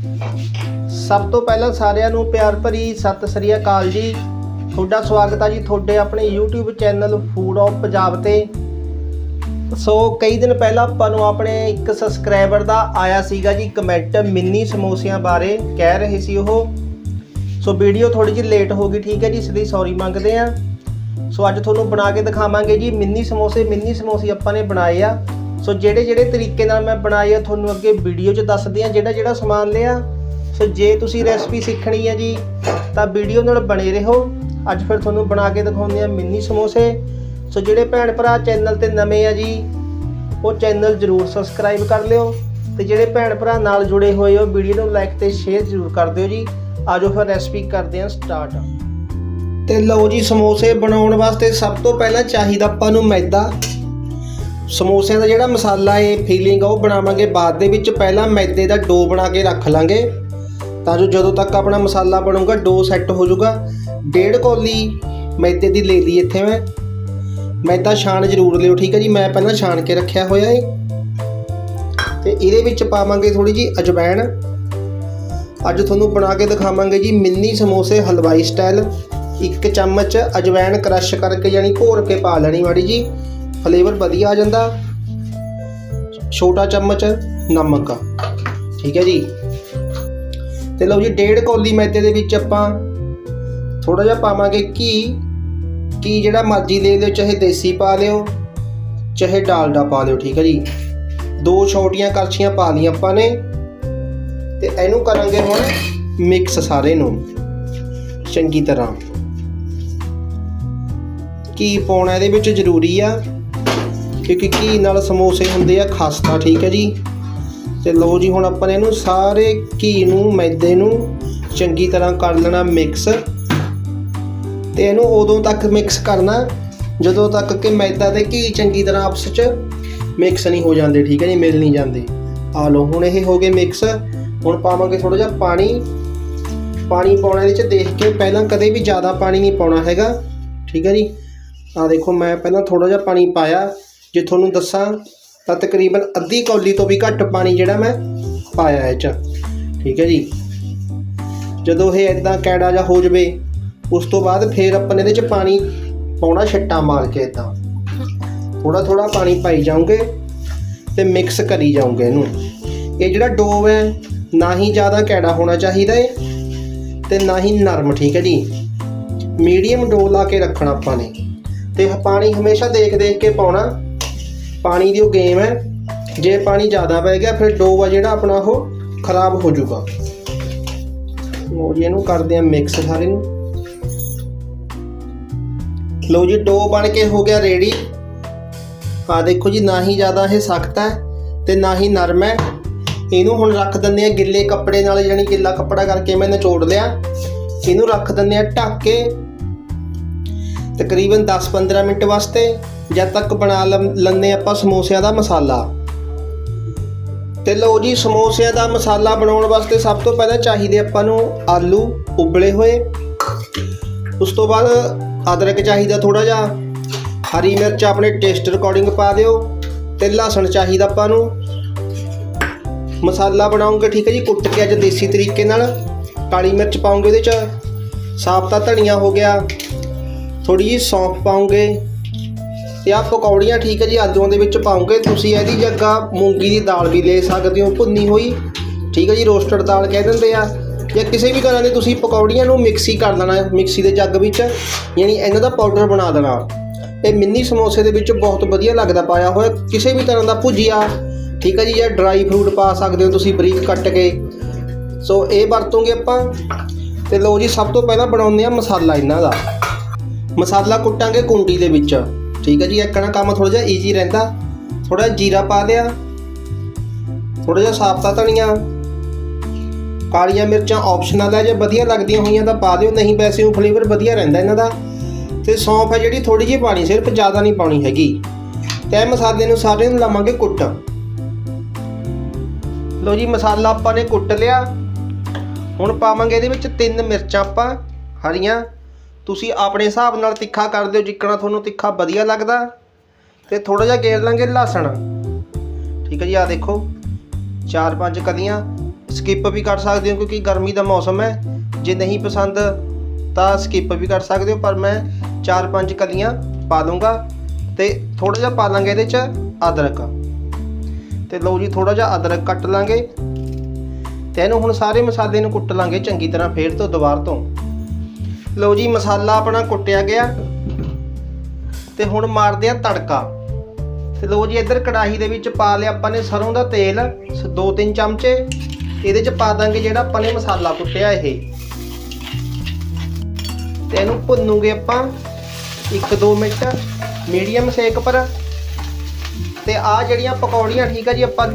ਸਭ ਤੋਂ ਪਹਿਲਾਂ ਸਾਰਿਆਂ ਨੂੰ ਪਿਆਰ ਭਰੀ ਸਤਿ ਸ੍ਰੀ ਅਕਾਲ ਜੀ। ਤੁਹਾਡਾ ਸਵਾਗਤ ਹੈ ਜੀ ਤੁਹਾਡੇ ਆਪਣੇ YouTube channel food of Punjab ਤੇ। ਸੋ ਕਈ ਦਿਨ ਪਹਿਲਾਂ ਆਪਾਂ ਨੂੰ ਆਪਣੇ ਇੱਕ ਸਬਸਕ੍ਰਾਈਬਰ ਦਾ ਆਇਆ ਸੀਗਾ ਜੀ ਕਮੈਂਟ ਮਿੰਨੀ ਸਮੋਸਿਆਂ ਬਾਰੇ, ਕਹਿ ਰਹੇ ਸੀ ਉਹ। ਸੋ ਵੀਡੀਓ ਥੋੜੀ ਜਿਹੀ ਲੇਟ ਹੋ ਗਈ, ਠੀਕ ਹੈ ਜੀ, ਇਸ ਲਈ ਸੌਰੀ ਮੰਗਦੇ ਆ ਸੋ ਅੱਜ ਤੁਹਾਨੂੰ ਬਣਾ ਕੇ ਦਿਖਾਵਾਂਗੇ ਜੀ, ਮਿੰਨੀ ਸਮੋਸੇ ਮਿੰਨੀ ਸਮੋਸੇ ਆਪਾਂ ਨੇ ਬਣਾਏ ਆ। ਸੋ ਜਿਹੜੇ ਜਿਹੜੇ ਤਰੀਕੇ ਨਾਲ ਮੈਂ ਬਣਾਏ ਆ, ਤੁਹਾਨੂੰ ਅੱਗੇ ਵੀਡੀਓ 'ਚ ਦੱਸਦੇ ਆ ਜਿਹੜਾ ਜਿਹੜਾ ਸਮਾਨ ਲਿਆ। ਸੋ ਜੇ ਤੁਸੀਂ ਰੈਸਪੀ ਸਿੱਖਣੀ ਹੈ ਜੀ, ਤਾਂ ਵੀਡੀਓ ਨਾਲ ਬਣੇ ਰਹੋ। ਅੱਜ ਫਿਰ ਤੁਹਾਨੂੰ ਬਣਾ ਕੇ ਦਿਖਾਉਂਦੇ ਆ ਮਿੰਨੀ ਸਮੋਸੇ। ਸੋ ਜਿਹੜੇ ਭੈਣ ਭਰਾ ਚੈਨਲ ਤੇ ਨਵੇਂ ਆ ਜੀ, ਉਹ ਚੈਨਲ ਜਰੂਰ ਸਬਸਕ੍ਰਾਈਬ ਕਰ ਲਿਓ। ਤੇ ਜਿਹੜੇ ਭੈਣ ਭਰਾ ਨਾਲ ਜੁੜੇ ਹੋਏ ਹੋ, ਵੀਡੀਓ ਨੂੰ ਲਾਈਕ ਤੇ ਸ਼ੇਅਰ ਜਰੂਰ ਕਰ ਦਿਓ ਜੀ। ਆਜੋ ਫਿਰ ਰੈਸਪੀ ਕਰਦੇ ਹਾਂ ਸਟਾਰਟ ਤੇ ਲਓ ਜੀ, ਸਮੋਸੇ ਬਣਾਉਣ ਵਾਸਤੇ ਸਭ ਤੋਂ ਪਹਿਲਾਂ ਚਾਹੀਦਾ ਆਪਾਂ ਨੂੰ ਮੈਦਾ। ਸਮੋਸਿਆਂ ਦਾ ਜਿਹੜਾ ਮਸਾਲਾ ਏ ਫੀਲਿੰਗ ਆ, ਉਹ ਬਣਾਵਾਂਗੇ ਬਾਅਦ ਦੇ ਵਿੱਚ। ਪਹਿਲਾਂ ਮੈਦੇ ਦਾ ਡੋ ਬਣਾ ਕੇ ਰੱਖ ਲਾਂਗੇ। ਤਾਂ ਜੋ ਜਦੋਂ ਤੱਕ ਆਪਣਾ ਮਸਾਲਾ ਬਣੂਗਾ, ਡੋ ਸੈੱਟ ਹੋ ਜਾਊਗਾ। ਡੇਢ ਕੌਲੀ ਮੈਦੇ ਦੀ ਲੈ ਲਈ ਇੱਥੇ ਮੈਂ। ਮੈਦਾ ਛਾਣ ਜ਼ਰੂਰ ਲਿਓ, ਠੀਕ ਹੈ ਜੀ? ਮੈਂ ਪਹਿਲਾਂ ਛਾਣ ਕੇ ਰੱਖਿਆ ਹੋਇਆ ਏ। ਤੇ ਇਹਦੇ ਵਿੱਚ ਪਾਵਾਂਗੇ ਥੋੜੀ ਜੀ ਅਜਵਾਇਣ ਅੱਜ ਤੁਹਾਨੂੰ ਬਣਾ ਕੇ ਦਿਖਾਵਾਂਗੇ ਜੀ ਮਿੰਨੀ ਸਮੋਸੇ ਹਲਵਾਈ ਸਟਾਈਲ। ਇੱਕ ਚਮਚ ਅਜਵਾਇਣ ਕ੍ਰਸ਼ ਕਰਕੇ, ਯਾਨੀ ਘੋਰ ਕੇ ਪਾ ਲੈਣੀ ਮਾੜੀ ਜੀ। ਫਲੇਵਰ ਵਧੀਆ ਆ ਜਾਂਦਾ। ਛੋਟਾ ਚਮਚ, ਨਮਕ। ਠੀਕ ਹੈ ਜੀ। ਤੇ ਲਓ ਜੀ, ਡੇਢ ਕੌਲੀ ਮੈਦੇ ਦੇ ਵਿੱਚ ਆਪਾਂ ਥੋੜਾ ਜਿਹਾ ਪਾਵਾਂਗੇ ਘੀ। ਘੀ ਜਿਹੜਾ ਮਰਜ਼ੀ ਲੈ ਲਿਓ, ਚਾਹੇ ਦੇਸੀ ਪਾ ਲਿਓ, ਚਾਹੇ ਡਾਲਡਾ ਪਾ ਲਿਓ, ਠੀਕ ਹੈ ਜੀ। ਦੋ ਛੋਟੀਆਂ ਕਲਛੀਆਂ ਪਾ ਲਈਆਂ ਆਪਾਂ ਨੇ। ਤੇ ਇਹਨੂੰ ਕਰਾਂਗੇ ਹੁਣ ਮਿਕਸ ਸਾਰੇ ਨੂੰ। ਚੰਗੀ ਤਰ੍ਹਾਂ। ਘੀ ਪਾਉਣਾ ਇਹਦੇ ਵਿੱਚ ਜ਼ਰੂਰੀ ਆ। ਕਿਉਂਕਿ ਘੀ ਨਾਲ ਸਮੋਸੇ ਹੁੰਦੇ ਆ, ਖਸਤਾ, ਠੀਕ ਹੈ ਜੀ? ਤੇ ਲਓ ਜੀ, ਹੁਣ ਆਪਾਂ ਨੇ ਇਹਨੂੰ ਸਾਰੇ ਘੀ ਨੂੰ, ਮੈਦੇ ਨੂੰ ਚੰਗੀ ਤਰ੍ਹਾਂ ਕਰ ਲੈਣਾ ਮਿਕਸ ਤੇ ਇਹਨੂੰ ਉਦੋਂ ਤੱਕ ਮਿਕਸ ਕਰਨਾ, ਜਦੋਂ ਤੱਕ ਕਿ ਮੈਦਾ ਤੇ ਘੀ ਚੰਗੀ ਤਰ੍ਹਾਂ ਆਪਸ ਵਿੱਚ ਮਿਕਸ ਨਹੀਂ ਹੋ ਜਾਂਦੇ, ਠੀਕ ਹੈ ਜੀ? ਮਿਲ ਨਹੀਂ ਜਾਂਦੇ। ਆ ਲਓ, ਹੁਣ ਇਹ ਹੋ ਗਏ ਮਿਕਸ ਹੁਣ ਪਾਵਾਂਗੇ ਥੋੜਾ ਜਿਹਾ ਪਾਣੀ। ਪਾਣੀ ਪਾਉਣਾ ਇਹਦੇ ਚ ਦੇਖ ਕੇ ਪਹਿਲਾਂ ਕਦੇ ਵੀ ਜ਼ਿਆਦਾ ਪਾਣੀ ਨਹੀਂ ਪਾਉਣਾ ਹੈਗਾ, ਠੀਕ ਹੈ ਜੀ? ਆ ਦੇਖੋ, ਮੈਂ ਪਹਿਲਾਂ ਥੋੜਾ ਜਿਹਾ ਪਾਣੀ ਪਾਇਆ। ਜੇ ਤੁਹਾਨੂੰ ਦੱਸਾਂ, ਤਾਂ ਤਕਰੀਬਨ ਅੱਧੀ ਕੌਲੀ ਤੋਂ ਵੀ ਘੱਟ ਪਾਣੀ ਜਿਹੜਾ ਮੈਂ ਪਾਇਆ ਇਹ ਚ। ਠੀਕ ਹੈ ਜੀ? ਜਦੋਂ ਇਹ ਇਦਾਂ ਕੈੜਾ ਜਿਹਾ ਹੋ ਜਵੇ, ਉਸ ਤੋਂ ਬਾਅਦ ਫੇਰ ਆਪਾਂ ਨੇ ਇਹਦੇ ਚ ਪਾਣੀ ਪਾਉਣਾ ਛੱਟਾ ਮਾਰ ਕੇ ਇਦਾਂ ਥੋੜਾ ਥੋੜਾ ਪਾਣੀ ਪਾਈ ਜਾਓਗੇ ਤੇ ਮਿਕਸ ਕਰੀ ਜਾਓਗੇ ਇਹਨੂੰ। ਇਹ ਜਿਹੜਾ ਡੋਵ ਹੈ, ਨਾ ਹੀ ਜ਼ਿਆਦਾ ਕੈੜਾ ਹੋਣਾ ਚਾਹੀਦਾ ਹੈ ਤੇ ਨਾ ਹੀ ਨਰਮ, ਠੀਕ ਹੈ ਜੀ? ਮੀਡੀਅਮ ਡੋ ਲਾ ਕੇ ਰੱਖਣਾ ਆਪਾਂ ਨੇ। ਤੇ ਪਾਣੀ ਹਮੇਸ਼ਾ ਦੇਖ ਦੇਖ ਕੇ ਪਾਉਣਾ। ਪਾਣੀ ਦੀ ਉਹ ਗੇਮ ਹੈ। ਜੇ ਪਾਣੀ ਜ਼ਿਆਦਾ ਪੈ ਗਿਆ, ਫਿਰ ਡੋ ਆ ਜਿਹੜਾ ਆਪਣਾ ਉਹ ਖਰਾਬ ਹੋ ਜਾਊਗਾ। ਲਓ ਜੀ, ਇਹਨੂੰ ਕਰਦੇ ਆ ਮਿਕਸ ਸਾਰੇ ਨੂੰ। ਲਓ ਜੀ, ਡੋ ਬਣ ਕੇ ਹੋ ਗਿਆ ਰੈਡੀ ਆ ਦੇਖੋ ਜੀ, ਨਾ ਹੀ ਜ਼ਿਆਦਾ ਇਹ ਸਖਤ ਹੈ ਤੇ ਨਾ ਹੀ ਨਰਮ ਹੈ। ਇਹਨੂੰ ਹੁਣ ਰੱਖ ਦਿੰਦੇ ਆ ਗਿੱਲੇ ਕੱਪੜੇ ਨਾਲ, ਯਾਨੀ ਗਿੱਲਾ ਕੱਪੜਾ ਕਰਕੇ ਮੈਂ ਨਿਚੋੜ ਲਿਆ। ਇਹਨੂੰ ਰੱਖ ਦਿੰਦੇ ਆ ਢੱਕ ਕੇ ਤਕਰੀਬਨ 10-15 ਮਿੰਟ ਵਾਸਤੇ। ਜਦ ਤੱਕ ਬਣਾ ਲੰ- ਲੈਂਦੇ ਆਪਾਂ ਸਮੋਸਿਆਂ ਦਾ ਮਸਾਲਾ। ਤੇ ਲਓ ਜੀ, ਸਮੋਸਿਆਂ ਦਾ ਮਸਾਲਾ ਬਣਾਉਣ ਵਾਸਤੇ ਸਭ ਤੋਂ ਪਹਿਲਾਂ ਚਾਹੀਦੇ ਆਪਾਂ ਨੂੰ ਆਲੂ ਉਬਲੇ ਹੋਏ। ਉਸ ਤੋਂ ਬਾਅਦ ਅਦਰਕ ਚਾਹੀਦਾ ਥੋੜਾ ਜਿਹਾ। ਹਰੀ ਮਿਰਚ ਆਪਣੇ ਟੇਸਟ ਅਕੋਰਡਿੰਗ ਪਾ ਦਿਓ। ਤੇ ਲਸਣ ਚਾਹੀਦਾ ਆਪਾਂ ਨੂੰ। ਮਸਾਲਾ ਬਣਾਉਂਗੇ ਠੀਕ ਹੈ ਜੀ, ਕੁੱਟ ਕੇ ਅੱਜ ਦੇਸੀ ਤਰੀਕੇ ਨਾਲ। ਕਾਲੀ ਮਿਰਚ ਪਾਉਂਗੇ ਉਹਦੇ ਚ। ਸਾਫਤਾ ਧਨੀਆ ਹੋ ਗਿਆ। ਥੋੜੀ ਜਿਹੀ ਸੌਂਫ ਪਾਉਂਗੇ ਤੇ ਆ ਪਕੌੜੀਆਂ ਠੀਕ ਹੈ ਜੀ ਆਲੂਆਂ ਦੇ ਵਿੱਚ ਪਾਉਂਗੇ। ਤੁਸੀਂ ਇਹਦੀ ਜਗ੍ਹਾ ਮੂੰਗੀ ਦੀ ਦਾਲ ਵੀ ਲੈ ਸਕਦੇ ਹੋ, ਭੁੰਨੀ ਹੋਈ। ਠੀਕ ਹੈ ਜੀ ਰੋਸਟਡ ਦਾਲ ਕਹਿ ਦਿੰਦੇ ਆ। ਜਾਂ ਕਿਸੇ ਵੀ ਤਰ੍ਹਾਂ ਦੇ ਤੁਸੀਂ ਪਕੌੜੀਆਂ ਨੂੰ ਮਿਕਸੀ ਕਰ ਦੇਣਾ, ਮਿਕਸੀ ਦੇ ਜੱਗ ਵਿੱਚ। ਯਾਨੀ ਇਹਨਾਂ ਦਾ ਪਾਊਡਰ ਬਣਾ ਦੇਣਾ। ਇਹ ਮਿੰਨੀ ਸਮੋਸੇ ਦੇ ਵਿੱਚ ਬਹੁਤ ਵਧੀਆ ਲੱਗਦਾ, ਪਾਇਆ ਹੋਇਆ। ਕਿਸੇ ਵੀ ਤਰ੍ਹਾਂ ਦਾ ਭੁਜੀਆ, ਠੀਕ ਹੈ ਜੀ, ਜਾਂ ਡਰਾਈ ਫਰੂਟ ਪਾ ਸਕਦੇ ਹੋ ਤੁਸੀਂ ਬਰੀਕ ਕੱਟ ਕੇ। ਸੋ ਇਹ ਵਰਤੋਂਗੇ ਆਪਾਂ। ਤੇ ਲਓ ਜੀ, ਸਭ ਤੋਂ ਪਹਿਲਾਂ ਬਣਾਉਂਦੇ ਆ ਮਸਾਲਾ ਇਹਨਾਂ ਦਾ। ਮਸਾਲਾ ਕੁੱਟਾਂਗੇ ਕੁੰਡੀ ਦੇ ਵਿੱਚ। ਠੀਕ ਹੈ ਜੀ, ਇੱਕ ਇੱਕਣਾ ਕੰਮ ਥੋੜਾ ਜਿਹਾ ਈਜ਼ੀ ਰਹਿੰਦਾ। ਥੋੜਾ ਜੀਰਾ ਪਾ ਦਿਆ ਥੋੜਾ ਜਿਹਾ ਸਾਫਤਾ ਧਨੀਆ। ਕਾਲੀਆਂ ਮਿਰਚਾਂ ਆਪਸ਼ਨਲ ਹੈ ਜੇ ਵਧੀਆ ਲੱਗਦੀਆਂ ਹੋਈਆਂ ਤਾਂ ਪਾ ਦਿਓ, ਨਹੀਂ ਵੈਸੇ ਉਹ ਫਲੇਵਰ ਵਧੀਆ ਰਹਿੰਦਾ ਇਹਨਾਂ ਦਾ। ਤੇ ਸੌਂਫ ਹੈ ਜਿਹੜੀ ਥੋੜੀ ਜਿਹੀ ਪਾਣੀ ਸਿਰਫ ਜ਼ਿਆਦਾ ਨਹੀਂ ਪਾਉਣੀ ਹੈਗੀ। ਤੇ ਇਹ ਮਸਾਲੇ ਨੂੰ ਸਾਰੇ ਨੂੰ ਲਾਵਾਂਗੇ ਕੁੱਟ। ਲਓ ਜੀ, ਮਸਾਲਾ ਆਪਾਂ ਨੇ ਕੁੱਟ ਲਿਆ। ਹੁਣ ਪਾਵਾਂਗੇ ਇਹਦੇ ਵਿੱਚ ਤਿੰਨ ਮਿਰਚਾਂ ਆਪਾਂ, ਹਰੀਆਂ। ਤੁਸੀਂ ਆਪਣੇ ਹਿਸਾਬ ਨਾਲ ਤਿੱਖਾ ਕਰ ਦਿਓ, ਜਿੱਕਣਾ ਤੁਹਾਨੂੰ ਤਿੱਖਾ ਵਧੀਆ ਲੱਗਦਾ। ਤੇ ਥੋੜਾ ਜਿਹਾ ਗੇਰ ਲਾਂਗੇ ਲਸਣ। ਠੀਕ ਹੈ ਜੀ ਆ ਦੇਖੋ, ਚਾਰ ਪੰਜ ਕਲੀਆਂ ਸਕਿਪ ਵੀ ਕਰ ਸਕਦੇ ਹੋ, ਕਿਉਂਕਿ ਗਰਮੀ ਦਾ ਮੌਸਮ ਹੈ। ਜੇ ਨਹੀਂ ਪਸੰਦ, ਤਾਂ ਸਕਿਪ ਵੀ ਕਰ ਸਕਦੇ ਹੋ, ਪਰ ਮੈਂ 4-5 ਕਲੀਆਂ ਪਾ ਲੂੰਗਾ ਤੇ ਥੋੜਾ ਜਿਹਾ ਪਾ ਲਾਂਗੇ ਇਹਦੇ ਚ ਅਦਰਕ। ਤੇ ਲਓ ਜੀ ਥੋੜਾ ਜਿਹਾ ਅਦਰਕ ਕੱਟ ਲਾਂਗੇ। ਤੇ ਇਹਨੂੰ ਹੁਣ ਸਾਰੇ ਮਸਾਲੇ ਨੂੰ ਕੁੱਟ ਲਾਂਗੇ, ਚੰਗੀ ਤਰ੍ਹਾਂ ਫੇਰ ਤੋਂ, ਦੁਬਾਰ ਤੋਂ। ਲਓ ਜੀ, ਮਸਾਲਾ ਆਪਣਾ ਕੁੱਟਿਆ ਗਿਆ। ਤੇ ਹੁਣ ਮਾਰਦੇ ਆ ਤੜਕਾ। ਤੇ ਲਓ ਜੀ, ਇੱਧਰ ਕੜਾਹੀ ਦੇ ਵਿੱਚ ਪਾ ਲਿਆ ਆਪਾਂ ਨੇ ਸਰੋਂ ਦਾ ਤੇਲ 2-3 ਚਮਚੇ। ਇਹਦੇ ਚ ਪਾ ਦਾਂਗੇ ਜਿਹੜਾ ਆਪਾਂ ਨੇ ਮਸਾਲਾ ਕੁੱਟਿਆ ਇਹ। ਤੇ ਇਹਨੂੰ ਭੁੰਨੂਗੇ ਆਪਾਂ 1-2 ਮਿੰਟ, ਮੀਡੀਅਮ ਸੇਕ ਪਰ। ਤੇ ਆ ਜਿਹੜੀਆਂ ਪਕੌੜੀਆਂ, ਠੀਕ ਆ ਜੀ, ਆਪਾਂ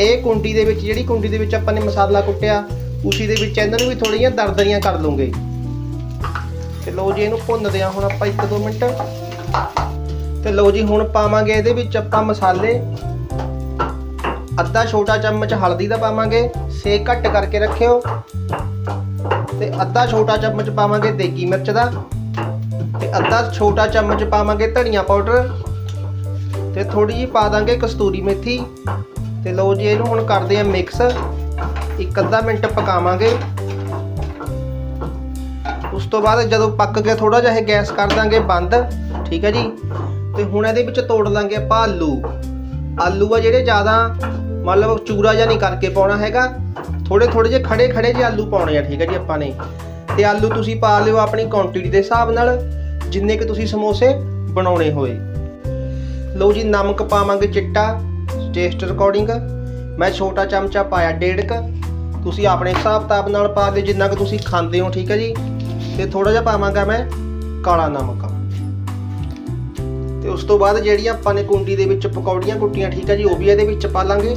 ਇਹ ਕੁੰਡੀ ਦੇ ਵਿੱਚ, ਜਿਹੜੀ ਕੁੰਡੀ ਦੇ ਵਿੱਚ ਆਪਾਂ ਨੇ ਮਸਾਲਾ ਕੁੱਟਿਆ, ਉਸੇ ਦੇ ਵਿੱਚ ਇਹਨਾਂ ਨੂੰ ਵੀ ਥੋੜੀਆਂ ਦਰਦਰੀਆਂ ਕਰ ਲੂੰਗੇ। ਤੇ ਲਓ ਜੀ ਇਹਨੂੰ ਭੁੰਨਦੇ ਆ ਹੁਣ ਆਪਾਂ 1-2 ਮਿੰਟ। ਤੇ ਲਓ ਜੀ ਹੁਣ ਪਾਵਾਂਗੇ ਇਹਦੇ ਵਿੱਚ ਆਪਾਂ ਮਸਾਲੇ। ਅੱਧਾ ਛੋਟਾ ਚਮਚ ਹਲਦੀ ਦਾ ਪਾਵਾਂਗੇ ਸੇਕ ਘੱਟ ਕਰਕੇ ਰੱਖਿਓ। ਤੇ ਅੱਧਾ ਛੋਟਾ ਚਮਚ ਪਾਵਾਂਗੇ ਦੇਗੀ ਮਿਰਚ ਦਾ। ਤੇ ਅੱਧਾ ਛੋਟਾ ਚਮਚ ਪਾਵਾਂਗੇ ਧਨੀਆ ਪਾਊਡਰ। ਤੇ ਥੋੜੀ ਜਿਹੀ ਪਾ ਦਾਂਗੇ ਕਸਤੂਰੀ ਮੇਥੀ। ਤੇ ਲਓ ਜੀ ਇਹਨੂੰ ਹੁਣ ਕਰਦੇ ਆ ਮਿਕਸ। ਇੱਕ ਅੱਧਾ ਮਿੰਟ ਪਕਾਵਾਂਗੇ। ਤੋਂ ਬਾਅਦ ਜਦੋਂ ਪੱਕ ਗਿਆ ਥੋੜਾ ਜਿਹਾ ਇਹ ਗੈਸ ਕਰ ਦਾਂਗੇ ਬੰਦ, ਠੀਕ ਹੈ ਜੀ? ਤੇ ਹੁਣ ਇਹਦੇ ਵਿੱਚ ਤੋੜ ਲਾਂਗੇ ਆਪਾਂ ਆਲੂ। ਆਲੂ ਆ ਜਿਹੜੇ ਜ਼ਿਆਦਾ ਮਤਲਬ ਚੂਰਾ ਜਿਹਾ ਨਹੀਂ ਕਰਕੇ ਪਾਉਣਾ ਹੈਗਾ ਥੋੜੇ ਥੋੜੇ ਜਿਹੇ ਖੜੇ ਖੜੇ ਜਿਹੇ ਆਲੂ ਪਾਉਣੇ ਆ, ਠੀਕ ਹੈ ਜੀ ਆਪਾਂ ਨੇ। ਤੇ ਆਲੂ ਤੁਸੀਂ ਪਾ ਲਿਓ ਆਪਣੀ ਕੁਆਂਟੀਟੀ ਦੇ ਹਿਸਾਬ ਨਾਲ, ਜਿੰਨੇ ਕਿ ਤੁਸੀਂ ਸਮੋਸੇ ਬਣਾਉਣੇ ਹੋਏ। ਲਓ ਜੀ, ਨਮਕ ਪਾਵਾਂਗੇ ਚਿੱਟਾ ਟੇਸਟ ਅਕੋਰਡਿੰਗ ਮੈਂ ਛੋਟਾ ਚਮਚਾ ਪਾਇਆ ਡੇਢ ਕ। ਤੁਸੀਂ ਆਪਣੇ ਹਿਸਾਬ ਕਿਤਾਬ ਨਾਲ ਪਾ ਦਿਓ, ਜਿੰਨਾ ਕਿ ਤੁਸੀਂ ਖਾਂਦੇ ਹੋ, ਠੀਕ ਹੈ ਜੀ। ਤੇ ਥੋੜਾ ਜਿਹਾ ਪਾਵਾਂਗਾ ਮੈਂ ਕਾਲਾ ਨਮਕ। ਤੇ ਉਸ ਤੋਂ ਬਾਅਦ ਜਿਹੜੀਆਂ ਆਪਾਂ ਨੇ ਕੁੰਡੀ ਦੇ ਵਿੱਚ ਪਕੌੜੀਆਂ ਕੁੱਟੀਆਂ, ਠੀਕ ਹੈ ਜੀ, ਉਹ ਵੀ ਇਹਦੇ ਵਿੱਚ ਪਾ ਲਾਂਗੇ।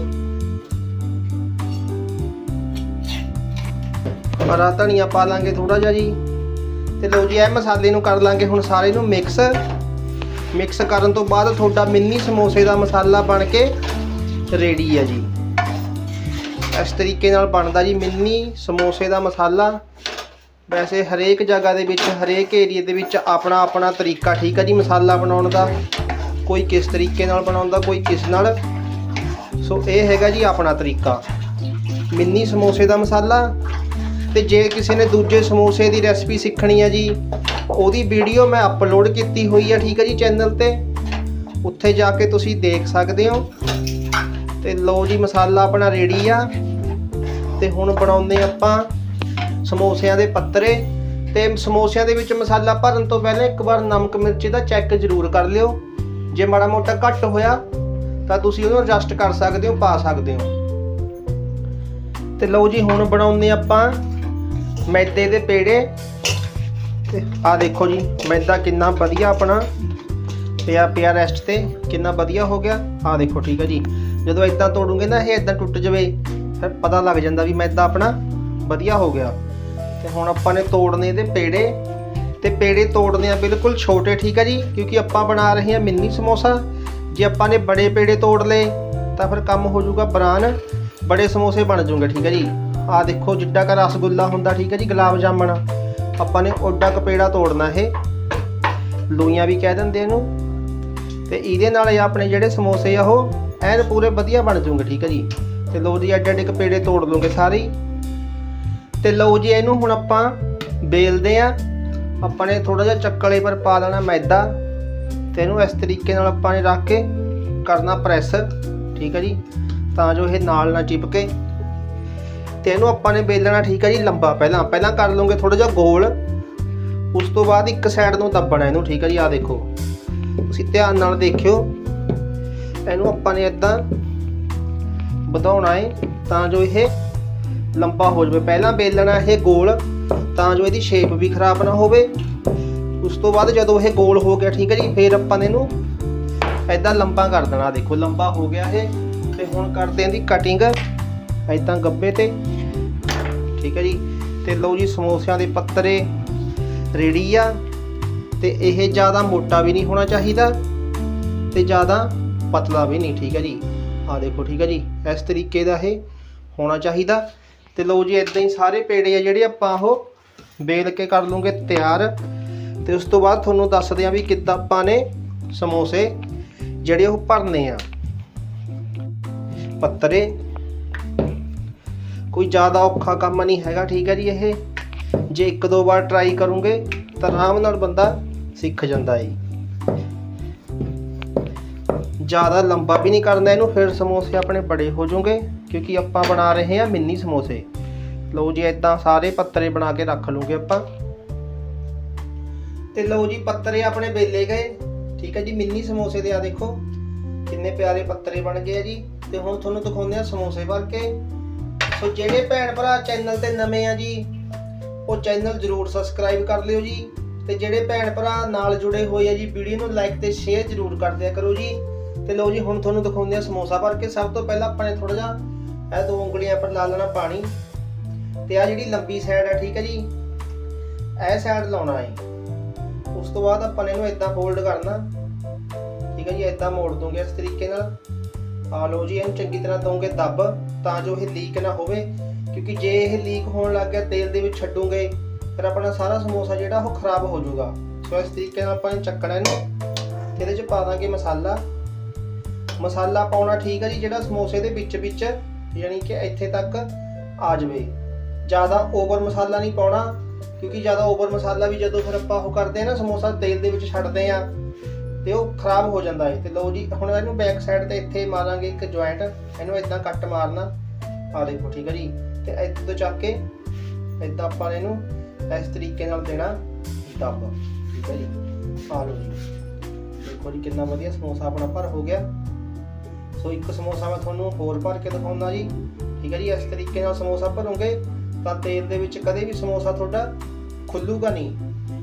ਹਰਾ ਧਨੀਆ ਪਾ ਲਾਂਗੇ ਥੋੜਾ ਜਿਹਾ ਜੀ। ਤੇ ਲਓ ਜੀ, ਇਹ ਮਸਾਲੇ ਨੂੰ ਕਰ ਲਾਂਗੇ ਹੁਣ ਸਾਰੇ ਨੂੰ ਮਿਕਸ। ਮਿਕਸ ਕਰਨ ਤੋਂ ਬਾਅਦ ਤੁਹਾਡਾ ਮਿੰਨੀ ਸਮੋਸੇ ਦਾ ਮਸਾਲਾ ਬਣ ਕੇ ਰੈਡੀ ਹੈ ਜੀ। ਇਸ ਤਰੀਕੇ ਨਾਲ ਬਣਦਾ ਜੀ ਮਿੰਨੀ ਸਮੋਸੇ ਦਾ ਮਸਾਲਾ। ਵੈਸੇ ਹਰੇਕ ਜਗ੍ਹਾ ਦੇ ਵਿੱਚ, ਹਰੇਕ ਏਰੀਆ ਦੇ ਵਿੱਚ ਆਪਣਾ ਆਪਣਾ ਤਰੀਕਾ ਠੀਕ ਹੈ ਜੀ ਮਸਾਲਾ ਬਣਾਉਣ ਦਾ। ਕੋਈ ਕਿਸ ਤਰੀਕੇ ਨਾਲ ਬਣਾਉਂਦਾ, ਕੋਈ ਕਿਸ ਨਾਲ। ਸੋ ਇਹ ਹੈਗਾ ਜੀ ਆਪਣਾ ਤਰੀਕਾ। ਮਿੰਨੀ ਸਮੋਸੇ ਦਾ ਮਸਾਲਾ ਤੇ ਜੇ ਕਿਸੇ ਨੇ ਦੂਜੇ ਸਮੋਸੇ ਦੀ ਰੈਸਪੀ ਸਿੱਖਣੀ ਹੈ ਜੀ, ਉਹਦੀ ਵੀਡੀਓ ਮੈਂ ਅਪਲੋਡ ਕੀਤੀ ਹੋਈ ਹੈ ਠੀਕ ਹੈ ਜੀ ਚੈਨਲ ਤੇ। ਉੱਥੇ ਜਾ ਕੇ ਤੁਸੀਂ ਦੇਖ ਸਕਦੇ ਹੋ। ਤੇ ਲਓ ਜੀ ਮਸਾਲਾ ਆਪਣਾ ਰੈਡੀ ਆ। ਤੇ ਹੁਣ ਬਣਾਉਂਦੇ ਆਪਾਂ ਸਮੋਸਿਆਂ ਦੇ ਪੱਤਰੇ ਤੇ ਸਮੋਸਿਆਂ ਦੇ ਵਿੱਚ ਮਸਾਲਾ ਭਰਨ ਤੋਂ ਪਹਿਲਾਂ ਇੱਕ ਵਾਰ ਨਮਕ ਮਿਰਚ ਦਾ ਚੈੱਕ ਜ਼ਰੂਰ ਕਰ ਲਿਓ। ਜੇ ਮਾੜਾ ਮੋਟਾ ਘੱਟ ਹੋਇਆ, ਤਾਂ ਤੁਸੀਂ ਉਹਨੂੰ ਐਡਜਸਟ ਕਰ ਸਕਦੇ ਹੋ, ਪਾ ਸਕਦੇ ਹੋ। ਤੇ ਲਓ ਜੀ, ਹੁਣ ਬਣਾਉਂਦੇ ਆਪਾਂ ਮੈਦੇ ਦੇ ਪੇੜੇ। ਤੇ ਆ ਦੇਖੋ ਜੀ, ਮੈਦਾ ਕਿੰਨਾ ਵਧੀਆ ਆਪਣਾ ਪਿਆ ਪਿਆ ਰੈਸਟ ਤੇ, ਕਿੰਨਾ ਵਧੀਆ ਹੋ ਗਿਆ। ਆ ਦੇਖੋ, ਠੀਕ ਹੈ ਜੀ। ਜਦੋਂ ਇਦਾਂ ਤੋੜੂਗੇ ਨਾ, ਇਹ ਇਦਾਂ ਟੁੱਟ ਜਾਵੇ, ਫਿਰ ਪਤਾ ਲੱਗ ਜਾਂਦਾ ਵੀ ਮੈਦਾ ਆਪਣਾ ਵਧੀਆ ਹੋ ਗਿਆ। ਤੇ ਹੁਣ ਆਪਾਂ ਨੇ ਤੋੜਨੇ ਇਹਦੇ ਪੇੜੇ। ਤੇ ਪੇੜੇ ਤੋੜਨੇ ਆ ਬਿਲਕੁਲ ਛੋਟੇ, ਠੀਕ ਹੈ ਜੀ? ਕਿਉਂਕਿ ਆਪਾਂ ਬਣਾ ਰਹੇ ਹਾਂ ਮਿੰਨੀ ਸਮੋਸਾ। ਜੇ ਆਪਾਂ ਨੇ ਬੜੇ ਪੇੜੇ ਤੋੜ ਲਏ, ਤਾਂ ਫਿਰ ਕੰਮ ਹੋ ਜਾਊਗਾ ਬਰਾਨ। ਬੜੇ ਸਮੋਸੇ ਬਣ ਜਾਣਗੇ ਠੀਕ ਹੈ ਜੀ? ਆ ਦੇਖੋ ਜਿੱਡਾ ਕਾ ਰਸਗੁੱਲਾ ਹੁੰਦਾ, ਠੀਕ ਹੈ ਜੀ, ਗੁਲਾਬ ਜਾਮਣ। ਆਪਾਂ ਨੇ ਓਡਾ ਕਪੇੜਾ ਤੋੜਨਾ ਇਹ। ਲੂਈਆਂ ਵੀ ਕਹਿ ਦਿੰਦੇ ਇਹਨੂੰ। ਤੇ ਇਹਦੇ ਨਾਲ ਆਪਣੇ ਜਿਹੜੇ ਸਮੋਸੇ ਆ ਉਹ, ਐਨ ਪੂਰੇ ਵਧੀਆ ਬਣ ਜਾਣਗੇ ਠੀਕ ਹੈ ਜੀ? ਤੇ ਲੋ ਜੀ ਐਡੇ ਐਡੇ ਕਪੇੜੇ ਤੋੜ ਲਓਗੇ ਸਾਰੇ ਤੇ ਲਓ ਜੀ, ਇਹਨੂੰ ਹੁਣ ਆਪਾਂ ਬੇਲਦੇ ਆ ਆਪਾਂ ਨੇ ਥੋੜਾ ਜਿਹਾ ਚੱਕਲੇ ਪਰ ਪਾ ਦੇਣਾ ਮੈਦਾ। ਤੇ ਇਹਨੂੰ ਇਸ ਤਰੀਕੇ ਨਾਲ ਆਪਾਂ ਨੇ ਰੱਖ ਕੇ ਕਰਨਾ ਪ੍ਰੈਸ। ਠੀਕ ਹੈ ਜੀ? ਤਾਂ ਜੋ ਇਹ ਨਾਲ ਨਾ ਚਿਪਕੇ। ਤੇ ਇਹਨੂੰ ਆਪਾਂ ਨੇ ਬੇਲਣਾ ਠੀਕ ਹੈ ਜੀ ਲੰਬਾ ਪਹਿਲਾਂ। ਪਹਿਲਾਂ ਕਰ ਲਓਗੇ ਥੋੜਾ ਜਿਹਾ ਗੋਲ। ਉਸ ਤੋਂ ਬਾਅਦ ਇੱਕ ਸਾਈਡ ਨੂੰ ਦੱਬਣਾ ਇਹਨੂੰ, ਠੀਕ ਹੈ ਜੀ? ਆਹ ਦੇਖੋ। ਤੁਸੀਂ ਧਿਆਨ ਨਾਲ ਦੇਖਿਓ। ਇਹਨੂੰ ਆਪਾਂ ਨੇ ਇਦਾਂ ਵਧਾਉਣਾ ਹੈ ਤਾਂ ਜੋ ਇਹ ਲੰਬਾ ਹੋ ਜਾਵੇ। ਪਹਿਲਾਂ ਬੇਲਣਾ ਇਹ ਗੋਲ, ਤਾਂ ਜੋ ਇਹਦੀ ਸ਼ੇਪ ਵੀ ਖਰਾਬ ਨਾ ਹੋਵੇ। ਉਸ ਤੋਂ ਬਾਅਦ ਜਦੋਂ ਇਹ ਗੋਲ ਹੋ ਗਿਆ, ਠੀਕ ਹੈ ਜੀ, ਫਿਰ ਆਪਾਂ ਨੇ ਇਹਨੂੰ ਐਦਾਂ ਲੰਬਾ ਕਰ ਦੇਣਾ। ਦੇਖੋ, ਲੰਬਾ ਹੋ ਗਿਆ ਇਹ। ਤੇ ਹੁਣ ਕਰਦੇ ਆਂ ਦੀ ਕਟਿੰਗ ਐਦਾਂ ਗੱਬੇ ਤੇ। ਠੀਕ ਹੈ ਜੀ। ਤੇ ਲਓ ਜੀ, ਸਮੋਸਿਆਂ ਦੇ ਪੱਤਰੇ ਰੇੜੀ ਆ। ਤੇ ਇਹ ਜ਼ਿਆਦਾ ਮੋਟਾ ਵੀ ਨਹੀਂ ਹੋਣਾ ਚਾਹੀਦਾ ਤੇ ਜ਼ਿਆਦਾ ਪਤਲਾ ਵੀ ਨਹੀਂ, ਠੀਕ ਹੈ ਜੀ। ਆ ਦੇਖੋ, ਠੀਕ ਹੈ ਜੀ। ਇਸ ਤਰੀਕੇ ਦਾ ਇਹ ਹੋਣਾ ਚਾਹੀਦਾ। ਤੇ ਲਓ ਜੀ ਇਦਾਂ ਹੀ ਸਾਰੇ ਪੇੜੇ ਆ ਜਿਹੜੇ ਆਪਾਂ ਉਹ ਬੇਲ ਕੇ ਕਰ ਲੂਗੇ ਤਿਆਰ। ਤੇ ਉਸ ਤੋਂ ਬਾਅਦ ਤੁਹਾਨੂੰ ਦੱਸਦੇ ਆ ਵੀ ਕਿੱਦਾਂ ਆਪਾਂ ਨੇ ਸਮੋਸੇ ਜਿਹੜੇ ਉਹ ਭਰਨੇ ਆ। ਪੱਤਰੇ। ਕੋਈ ਜ਼ਿਆਦਾ ਔਖਾ ਕੰਮ ਨਹੀਂ ਹੈਗਾ, ਠੀਕ ਹੈ ਜੀ ਇਹ। ਜੇ ਇੱਕ ਦੋ ਵਾਰ ਟਰਾਈ ਕਰੋਗੇ ਤਾਂ ਆਰਾਮ ਨਾਲ ਬੰਦਾ ਸਿੱਖ ਜਾਂਦਾ ਹੈ ਜ਼ਿਆਦਾ ਲੰਬਾ ਵੀ ਨਹੀਂ ਕਰਨਾ ਇਹਨੂੰ, ਫਿਰ ਸਮੋਸੇ ਆਪਣੇ ਬੜੇ ਹੋ ਜਾਣਗੇ ਕਿਉਂਕਿ ਆਪਾਂ ਬਣਾ ਰਹੇ ਹਾਂ ਮਿੰਨੀ ਸਮੋਸੇ। ਲਓ ਜੀ ਇਦਾਂ ਸਾਰੇ ਪੱਤਰੇ ਬਣਾ ਕੇ ਰੱਖ ਲੂਗੇ ਆਪਾਂ। ਤੇ ਲਓ ਜੀ, ਪੱਤਰੇ ਆਪਣੇ ਵੇਲੇ ਗਏ। ਠੀਕ ਹੈ ਜੀ, ਮਿੰਨੀ ਸਮੋਸੇ ਦੇ ਆ ਦੇਖੋ। ਕਿੰਨੇ ਪਿਆਰੇ ਪੱਤਰੇ ਬਣ ਗਏ ਆ ਜੀ। ਤੇ ਹੁਣ ਤੁਹਾਨੂੰ ਦਿਖਾਉਂਦੇ ਆ ਸਮੋਸੇ ਭਰ ਕੇ। ਸੋ ਜਿਹੜੇ ਭੈਣ ਭਰਾ ਚੈਨਲ ਤੇ ਨਵੇਂ ਆ ਜੀ, ਉਹ ਚੈਨਲ ਜਰੂਰ ਸਬਸਕ੍ਰਾਈਬ ਕਰ ਲਿਓ ਜੀ। ਤੇ ਜਿਹੜੇ ਭੈਣ ਭਰਾ ਨਾਲ ਜੁੜੇ ਹੋਏ ਆ ਜੀ, ਵੀਡੀਓ ਨੂੰ ਲਾਈਕ ਤੇ ਸ਼ੇਅਰ ਜਰੂਰ ਕਰ ਦਿਆ ਕਰੋ ਜੀ। ਤੇ ਲਓ ਜੀ, ਹੁਣ ਤੁਹਾਨੂੰ ਦਿਖਾਉਂਦੇ ਆ ਸਮੋਸਾ ਭਰ ਕੇ। ਸਭ ਤੋਂ ਪਹਿਲਾਂ ਆਪਾਂ ਨੇ ਥੋੜਾ ਜਿਹਾ ਇਹ ਦੋ ਉਂਗਲੀਆਂ ਪਰ ਲਾ ਲੈਣਾ ਪਾਣੀ। ਤੇ ਆ ਜਿਹੜੀ ਲੰਬੀ ਸਾਈਡ ਆ, ਠੀਕ ਹੈ ਜੀ? ਇਹ ਸਾਈਡ ਲਾਉਣਾ ਹੈ। ਉਸ ਤੋਂ ਬਾਅਦ ਆਪਾਂ ਨੇ ਇਹਨੂੰ ਇਦਾਂ ਫੋਲਡ ਕਰਨਾ। ਠੀਕ ਹੈ ਜੀ ਇਦਾਂ ਮੋੜ ਦੋਗੇ ਇਸ ਤਰੀਕੇ ਨਾਲ। ਆ ਲਓ ਜੀ, ਇਹਨੂੰ ਚੰਗੀ ਤਰ੍ਹਾਂ ਦੋਗੇ ਦੱਬ, ਤਾਂ ਜੋ ਇਹ ਲੀਕ ਨਾ ਹੋਵੇ। ਕਿਉਂਕਿ ਜੇ ਇਹ ਲੀਕ ਹੋਣ ਲੱਗ ਗਿਆ, ਤੇਲ ਦੇ ਵਿੱਚ ਛੱਡੋਗੇ, ਫਿਰ ਆਪਣਾ ਸਾਰਾ ਸਮੋਸਾ ਜਿਹੜਾ ਉਹ ਖਰਾਬ ਹੋ ਜਾਊਗਾ। ਸੋ ਇਸ ਤਰੀਕੇ ਨਾਲ ਆਪਾਂ ਨੇ ਚੱਕਣਾ ਇਹਨੂੰ। ਤੇ ਇਹਦੇ ਚ ਪਾ ਦਾਂਗੇ ਮਸਾਲਾ। ਮਸਾਲਾ ਪਾਉਣਾ ਠੀਕ ਹੈ ਜੀ, ਜਿਹੜਾ ਸਮੋਸੇ ਦੇ ਵਿੱਚ ਵਿੱਚ ਯਾਨੀ ਕਿ ਇੱਥੇ ਤੱਕ ਆ ਜਾਵੇ। ਜ਼ਿਆਦਾ ਓਵਰ ਮਸਾਲਾ ਨਹੀਂ ਪਾਉਣਾ, ਕਿਉਂਕਿ ਜ਼ਿਆਦਾ ਓਵਰ ਮਸਾਲਾ ਵੀ ਜਦੋਂ ਫਿਰ ਆਪਾਂ ਉਹ ਕਰਦੇ ਆ ਨਾ, ਸਮੋਸਾ ਤੇਲ ਦੇ ਵਿੱਚ ਛੱਡਦੇ ਆ ਤੇ ਉਹ ਖਰਾਬ ਹੋ ਜਾਂਦਾ ਹੈ। ਤੇ ਲਓ ਜੀ, ਹੁਣ ਇਹਨੂੰ ਬੈਕ ਸਾਈਡ ਤੇ ਇੱਥੇ ਮਾਰਾਂਗੇ ਇੱਕ ਜੁਆਇੰਟ ਇਹਨੂੰ ਇਦਾਂ ਕੱਟ ਮਾਰਨਾ। ਆ ਦੇਖੋ, ਠੀਕ ਹੈ ਜੀ। ਤੇ ਇੱਥੇ ਤੋਂ ਚੱਕ ਕੇ ਇਦਾਂ ਆਪਾਂ ਇਹਨੂੰ ਇਸ ਤਰੀਕੇ ਨਾਲ ਦੇਣਾ ਦੱਬ ਠੀਕ ਹੈ ਜੀ। ਆ ਲਓ ਜੀ। ਦੇਖੋ ਜੀ, ਕਿੰਨਾ ਵਧੀਆ ਸਮੋਸਾ ਆਪਣਾ ਭਰ ਹੋ ਗਿਆ। ਸੋ ਇੱਕ ਸਮੋਸਾ ਮੈਂ ਤੁਹਾਨੂੰ ਹੋਰ ਭਰ ਕੇ ਦਿਖਾਉਂਦਾ ਜੀ। ਠੀਕ ਹੈ ਜੀ, ਇਸ ਤਰੀਕੇ ਨਾਲ ਸਮੋਸਾ ਭਰੋਗੇ, ਤਾਂ ਤੇਲ ਦੇ ਵਿੱਚ ਕਦੇ ਵੀ ਸਮੋਸਾ ਤੁਹਾਡਾ ਖੁੱਲੂਗਾ ਨਹੀਂ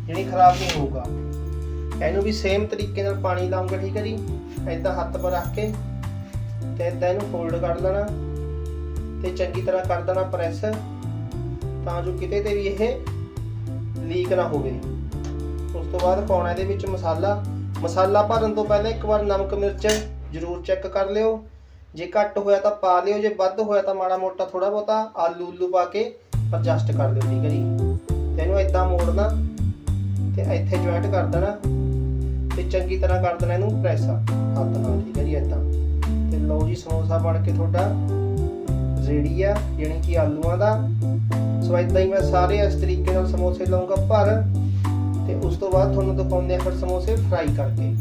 ਜਿਹੜੀ ਖਰਾਬ ਨਹੀਂ ਹੋਊਗਾ। ਇਹਨੂੰ ਵੀ ਸੇਮ ਤਰੀਕੇ ਨਾਲ ਪਾਣੀ ਲਾਉਂਗੇ, ਠੀਕ ਹੈ ਜੀ ਇਦਾਂ ਹੱਥ ਪਰ ਰੱਖ ਕੇ, ਤੇ ਇਦਾਂ ਇਹਨੂੰ ਫੋਲਡ ਕਰ ਲੈਣਾ, ਤੇ ਚੰਗੀ ਤਰ੍ਹਾਂ ਕਰ ਦੇਣਾ ਪ੍ਰੈਸ ਤਾਂ ਜੋ ਕਿਤੇ ਤੇ ਵੀ ਇਹ ਲੀਕ ਨਾ ਹੋਵੇ। ਉਸ ਤੋਂ ਬਾਅਦ ਪਾਉਣਾ ਇਹਦੇ ਵਿੱਚ ਮਸਾਲਾ। ਮਸਾਲਾ ਭਰਨ ਤੋਂ ਪਹਿਲਾਂ ਇੱਕ ਵਾਰ ਨਮਕ, ਮਿਰਚ ਜ਼ਰੂਰ ਚੈੱਕ ਕਰ ਲਿਓ। ਜੇ ਘੱਟ ਹੋਇਆ ਤਾਂ ਪਾ ਲਿਓ, ਜੇ ਵੱਧ ਹੋਇਆ ਤਾਂ ਮਾੜਾ ਮੋਟਾ ਥੋੜਾ ਬਹੁਤਾ ਆਲੂ ਉਲੂ ਪਾ ਕੇ ਅਡਜਸਟ ਕਰ ਲਿਓ, ਠੀਕ ਹੈ ਜੀ। ਤੇ ਇਹਨੂੰ ਇਦਾਂ ਮੋੜਨਾ ਤੇ ਇੱਥੇ ਜੁਆਇੰਟ ਕਰ ਦੇਣਾ ਤੇ ਚੰਗੀ ਤਰ੍ਹਾਂ ਕਰ ਦੇਣਾ ਇਹਨੂੰ ਪ੍ਰੈਸ ਹੱਥ ਨਾਲ, ਠੀਕ ਹੈ ਜੀ ਇਦਾਂ ਤੇ ਲਓ ਜੀ, ਸਮੋਸਾ ਬਣ ਕੇ ਤੁਹਾਡਾ ਰੈਡੀ ਆ ਯਾਨੀ ਕਿ ਆਲੂਆਂ ਦਾ। ਸੋ ਇਦਾਂ ਹੀ ਮੈਂ ਸਾਰੇ ਇਸ ਤਰੀਕੇ ਨਾਲ ਸਮੋਸੇ ਲਾਉਂਗਾ ਭਰ ਤੇ ਉਸ ਤੋਂ ਬਾਅਦ ਤੁਹਾਨੂੰ ਦਿਖਾਉਂਦੇ ਆ ਫਿਰ ਸਮੋਸੇ ਫਰਾਈ ਕਰਕੇ।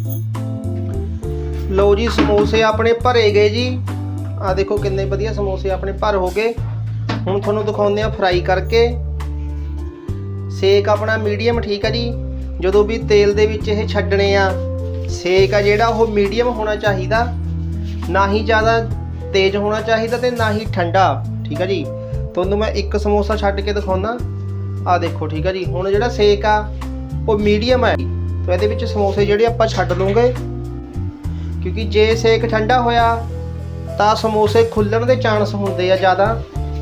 ਲਓ ਜੀ, ਸਮੋਸੇ ਆਪਣੇ ਭਰੇ ਗਏ ਜੀ। ਆ ਦੇਖੋ ਕਿੰਨੇ ਵਧੀਆ ਸਮੋਸੇ ਆਪਣੇ ਭਰ ਹੋ ਗਏ। ਹੁਣ ਤੁਹਾਨੂੰ ਦਿਖਾਉਂਦੇ ਆ ਫਰਾਈ ਕਰਕੇ। ਸੇਕ ਆਪਣਾ ਮੀਡੀਅਮ, ਠੀਕ ਆ ਜੀ। ਜਦੋਂ ਵੀ ਤੇਲ ਦੇ ਵਿੱਚ ਇਹ ਛੱਡਣੇ ਆ, ਸੇਕ ਆ ਜਿਹੜਾ, ਉਹ ਮੀਡੀਅਮ ਹੋਣਾ ਚਾਹੀਦਾ। ਨਾ ਹੀ ਜ਼ਿਆਦਾ ਤੇਜ਼ ਹੋਣਾ ਚਾਹੀਦਾ ਤੇ ਨਾ ਹੀ ਠੰਡਾ, ਠੀਕ ਆ ਜੀ। ਤੁਹਾਨੂੰ ਮੈਂ ਇੱਕ ਸਮੋਸਾ ਛੱਡ ਕੇ ਦਿਖਾਉਣਾ ਆ ਦੇਖੋ, ਠੀਕ ਆ ਜੀ। ਹੁਣ ਜਿਹੜਾ ਸੇਕ ਆ, ਉਹ ਮੀਡੀਅਮ ਹੈ ਤੇ ਇਹਦੇ ਵਿੱਚ ਸਮੋਸੇ ਜਿਹੜੇ ਆਪਾਂ ਛੱਡ ਲਵਾਂਗੇ। ਕਿਉਂਕਿ ਜੇ ਸੇਕ ਠੰਡਾ ਹੋਇਆ, ਤਾਂ ਸਮੋਸੇ ਖੁੱਲਣ ਦੇ ਚਾਂਸ ਹੁੰਦੇ ਆ ਜ਼ਿਆਦਾ।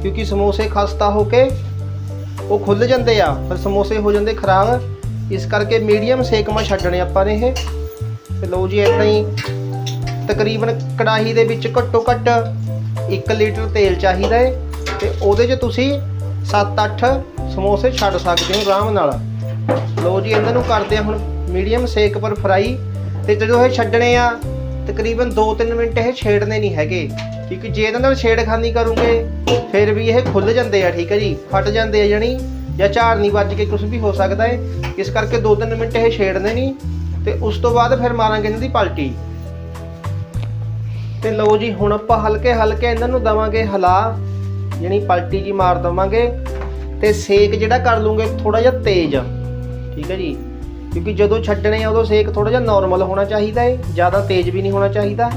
ਕਿਉਂਕਿ ਸਮੋਸੇ ਖਸਤਾ ਹੋ ਕੇ ਉਹ ਖੁੱਲ ਜਾਂਦੇ ਆ, ਫਿਰ ਸਮੋਸੇ ਹੋ ਜਾਂਦੇ ਖਰਾਬ। ਇਸ ਕਰਕੇ ਮੀਡੀਅਮ ਸੇਕ ਮਾ ਛੱਡਣੇ ਆਪਾਂ ਨੇ ਇਹ। ਤੇ ਲਓ ਜੀ ਇਦਾਂ ਹੀ ਤਕਰੀਬਨ ਕੜਾਹੀ ਦੇ ਵਿੱਚ ਘੱਟੋ ਘੱਟ 1 ਲੀਟਰ ਤੇਲ ਚਾਹੀਦਾ ਹੈ ਤੇ ਉਹਦੇ 'ਚ ਤੁਸੀਂ 7-8 ਸਮੋਸੇ ਛੱਡ ਸਕਦੇ ਹੋ ਆਰਾਮ ਨਾਲ। ਲਓ ਜੀ, ਇਹਨਾਂ ਨੂੰ ਕਰਦੇ ਆ ਹੁਣ ਮੀਡੀਅਮ ਸੇਕ ਪਰ ਫਰਾਈ। ਤੇ ਜਦੋਂ ਇਹ ਛੱਡਣੇ ਆ ਤਕਰੀਬਨ 2-3 ਮਿੰਟ ਇਹ ਛੇੜਨੇ ਨਹੀਂ ਹੈਗੇ। ਕਿਉਂਕਿ ਜੇ ਇਹਨਾਂ ਨਾਲ ਛੇੜਖਾਨੀ ਕਰੋਗੇ, ਫਿਰ ਵੀ ਇਹ ਖੁੱਲ ਜਾਂਦੇ ਆ, ਠੀਕ ਹੈ ਜੀ? ਫਟ ਜਾਂਦੇ ਆ ਜਣੀ, ਜਾਂ ਝਾੜ ਨਹੀਂ ਵੱਜ ਕੇ ਕੁਝ ਵੀ ਹੋ ਸਕਦਾ ਹੈ। ਇਸ ਕਰਕੇ 2-3 ਮਿੰਟ ਇਹ ਛੇੜਨੇ ਨਹੀਂ, ਤੇ ਉਸ ਤੋਂ ਬਾਅਦ ਫਿਰ ਮਾਰਾਂਗੇ ਇਹਨਾਂ ਦੀ ਪਲਟੀ। ਤੇ ਲਓ ਜੀ, ਹੁਣ ਆਪਾਂ ਹਲਕੇ ਹਲਕੇ ਇਹਨਾਂ ਨੂੰ ਦਵਾਂਗੇ ਹਲਾ ਯਾਨੀ ਪਲਟੀ ਜੀ ਮਾਰ ਦਵਾਂਗੇ। ਤੇ ਸੇਕ ਜਿਹੜਾ ਕਰ ਲੂਗੇ ਥੋੜਾ ਜਿਹਾ ਤੇਜ਼। ਠੀਕ ਹੈ ਜੀ? ਕਿਉਂਕਿ ਜਦੋਂ ਛੱਡਣੇ ਆ, ਉਦੋਂ ਸੇਕ ਥੋੜਾ ਜਿਹਾ ਨਾਰਮਲ ਹੋਣਾ ਚਾਹੀਦਾ ਹੈ ਜ਼ਿਆਦਾ ਤੇਜ਼ ਵੀ ਨਹੀਂ ਹੋਣਾ ਚਾਹੀਦਾ।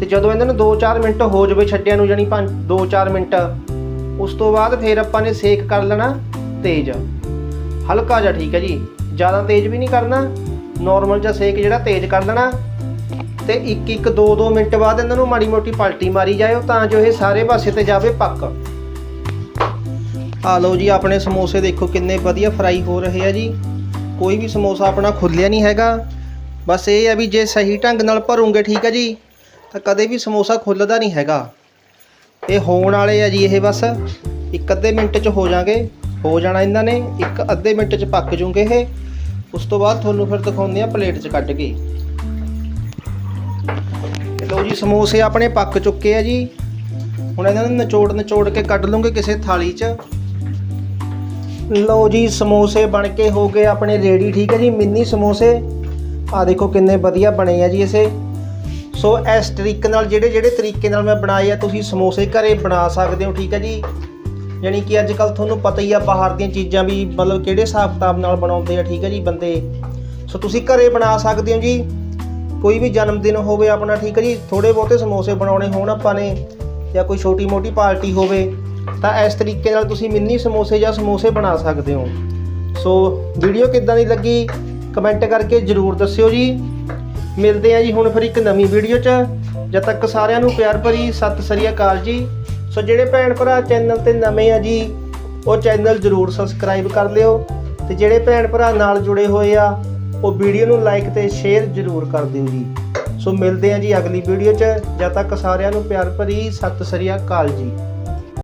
ਤੇ ਜਦੋਂ ਇਹਨਾਂ ਨੂੰ 2-4 ਮਿੰਟ ਹੋ ਜਾਵੇ ਛੱਡਿਆਂ ਨੂੰ ਜਾਨੀ 2-4 ਮਿੰਟ, ਉਸ ਤੋਂ ਬਾਅਦ ਫਿਰ ਆਪਾਂ ਨੇ ਸੇਕ ਕਰ ਲੈਣਾ ਤੇਜ਼। ਹਲਕਾ ਜਿਹਾ ਠੀਕ ਹੈ ਜੀ। ਜ਼ਿਆਦਾ ਤੇਜ਼ ਵੀ ਨਹੀਂ ਕਰਨਾ ਨਾਰਮਲ ਜਿਹਾ ਸੇਕ ਜਿਹੜਾ ਤੇਜ਼ ਕਰ ਲੈਣਾ ਤੇ ਇੱਕ ਇੱਕ 2-2 ਮਿੰਟ ਬਾਅਦ ਇਹਨਾਂ ਨੂੰ ਮਾੜੀ ਮੋਟੀ ਪਲਟੀ ਮਾਰੀ ਜਾਇਓ, ਤਾਂ ਜੋ ਇਹ ਸਾਰੇ ਪਾਸੇ ਤੇ ਜਾਵੇ ਪੱਕ। ਆ ਲਓ ਜੀ, ਆਪਣੇ ਸਮੋਸੇ ਦੇਖੋ ਕਿੰਨੇ ਵਧੀਆ ਫਰਾਈ ਹੋ ਰਹੇ ਆ ਜੀ। ਕੋਈ ਵੀ ਸਮੋਸਾ ਆਪਣਾ ਖੁੱਲਿਆ ਨਹੀਂ ਹੈਗਾ। ਬਸ ਇਹ ਆ ਵੀ ਜੇ ਸਹੀ ਢੰਗ ਨਾਲ ਭਰੋਗੇ, ਠੀਕ ਹੈ ਜੀ, ਤਾਂ ਕਦੇ ਵੀ ਸਮੋਸਾ ਖੁੱਲਦਾ ਨਹੀਂ ਹੈਗਾ। ਇਹ ਹੋਣ ਵਾਲੇ ਆ ਜੀ ਇਹ ਬਸ, ਇੱਕ ਅੱਧੇ ਮਿੰਟ 'ਚ ਹੋ ਜਾਣਗੇ, ਹੋ ਜਾਣਾ ਇਹਨਾਂ ਨੇ, ਇੱਕ ਅੱਧੇ ਮਿੰਟ 'ਚ ਪੱਕ ਜੂਗੇ ਇਹ। ਉਸ ਤੋਂ ਬਾਅਦ ਤੁਹਾਨੂੰ ਫਿਰ ਦਿਖਾਉਂਦੇ ਆ ਪਲੇਟ 'ਚ ਕੱਢ ਕੇ। ਤੇ ਲਓ ਜੀ, ਸਮੋਸੇ ਆਪਣੇ ਪੱਕ ਚੁੱਕੇ ਆ ਜੀ। ਹੁਣ ਇਹਨਾਂ ਨੂੰ ਨਿਚੋੜ ਨਿਚੋੜ ਕੇ ਕੱਢ ਲੂੰਗੇ ਕਿਸੇ ਥਾਲੀ 'ਚ। ਲਓ ਜੀ, ਸਮੋਸੇ ਬਣ ਕੇ ਹੋ ਗਏ ਆਪਣੇ ਰੈਡੀ ਠੀਕ ਹੈ ਜੀ, ਮਿੰਨੀ ਸਮੋਸੇ। ਆ ਦੇਖੋ ਕਿੰਨੇ ਵਧੀਆ ਬਣੇ ਆ ਜੀ ਇਸੇ। ਸੋ ਇਸ ਤਰੀਕੇ ਨਾਲ ਜਿਹੜੇ ਜਿਹੜੇ ਤਰੀਕੇ ਨਾਲ ਮੈਂ ਬਣਾਏ ਆ, ਤੁਸੀਂ ਸਮੋਸੇ ਘਰੇ ਬਣਾ ਸਕਦੇ ਹੋ, ਠੀਕ ਹੈ ਜੀ। ਯਾਨੀ ਕਿ ਅੱਜ ਕੱਲ ਤੁਹਾਨੂੰ ਪਤਾ ਹੀ ਆ, ਬਾਹਰ ਦੀਆਂ ਚੀਜ਼ਾਂ ਵੀ ਮਤਲਬ ਕਿਹੜੇ ਹਿਸਾਬ ਕਿਤਾਬ ਨਾਲ ਬਣਾਉਂਦੇ ਆ, ਠੀਕ ਹੈ ਜੀ, ਬੰਦੇ। ਸੋ ਤੁਸੀਂ ਘਰੇ ਬਣਾ ਸਕਦੇ ਹੋ ਜੀ। ਕੋਈ ਵੀ ਜਨਮ ਦਿਨ ਹੋਵੇ ਆਪਣਾ, ਠੀਕ ਹੈ ਜੀ ਥੋੜੇ ਬਹੁਤੇ ਸਮੋਸੇ ਬਣਾਉਣੇ ਹੋਣ ਆਪਾਂ ਨੇ, ਜਾਂ ਕੋਈ ਛੋਟੀ ਮੋਟੀ ਪਾਰਟੀ ਹੋਵੇ। ਤਾਂ ਇਸ ਤਰੀਕੇ ਨਾਲ ਤੁਸੀਂ ਮਿੰਨੀ ਸਮੋਸੇ ਜਾਂ ਸਮੋਸੇ ਬਣਾ ਸਕਦੇ ਹੋ। ਸੋ ਵੀਡੀਓ ਕਿੱਦਾਂ ਦੀ ਲੱਗੀ ਕਮੈਂਟ ਕਰਕੇ ਜਰੂਰ ਦੱਸਿਓ ਜੀ। ਮਿਲਦੇ ਆ ਜੀ ਹੁਣ ਫਿਰ ਇੱਕ ਨਵੀਂ ਵੀਡੀਓ 'ਚ। ਜਦ ਤੱਕ ਸਾਰਿਆਂ ਨੂੰ ਪਿਆਰ ਭਰੀ ਸਤਿ ਸ੍ਰੀ ਅਕਾਲ ਜੀ। ਸੋ ਜਿਹੜੇ ਭੈਣ ਭਰਾ ਚੈਨਲ ਤੇ ਨਵੇਂ ਆ ਜੀ, ਉਹ ਚੈਨਲ ਜਰੂਰ ਸਬਸਕ੍ਰਾਈਬ ਕਰ ਲਿਓ। ਤੇ ਜਿਹੜੇ ਭੈਣ ਭਰਾ ਨਾਲ ਜੁੜੇ ਹੋਏ ਆ, ਉਹ ਵੀਡੀਓ ਨੂੰ ਲਾਈਕ ਤੇ ਸ਼ੇਅਰ ਜਰੂਰ ਕਰ ਦਿਓ ਜੀ। ਸੋ ਮਿਲਦੇ ਆ ਜੀ ਅਗਲੀ ਵੀਡੀਓ 'ਚ। ਜਦ ਤੱਕ ਸਾਰਿਆਂ ਨੂੰ ਪਿਆਰ ਭਰੀ ਸਤਿ ਸ੍ਰੀ ਅਕਾਲ ਜੀ।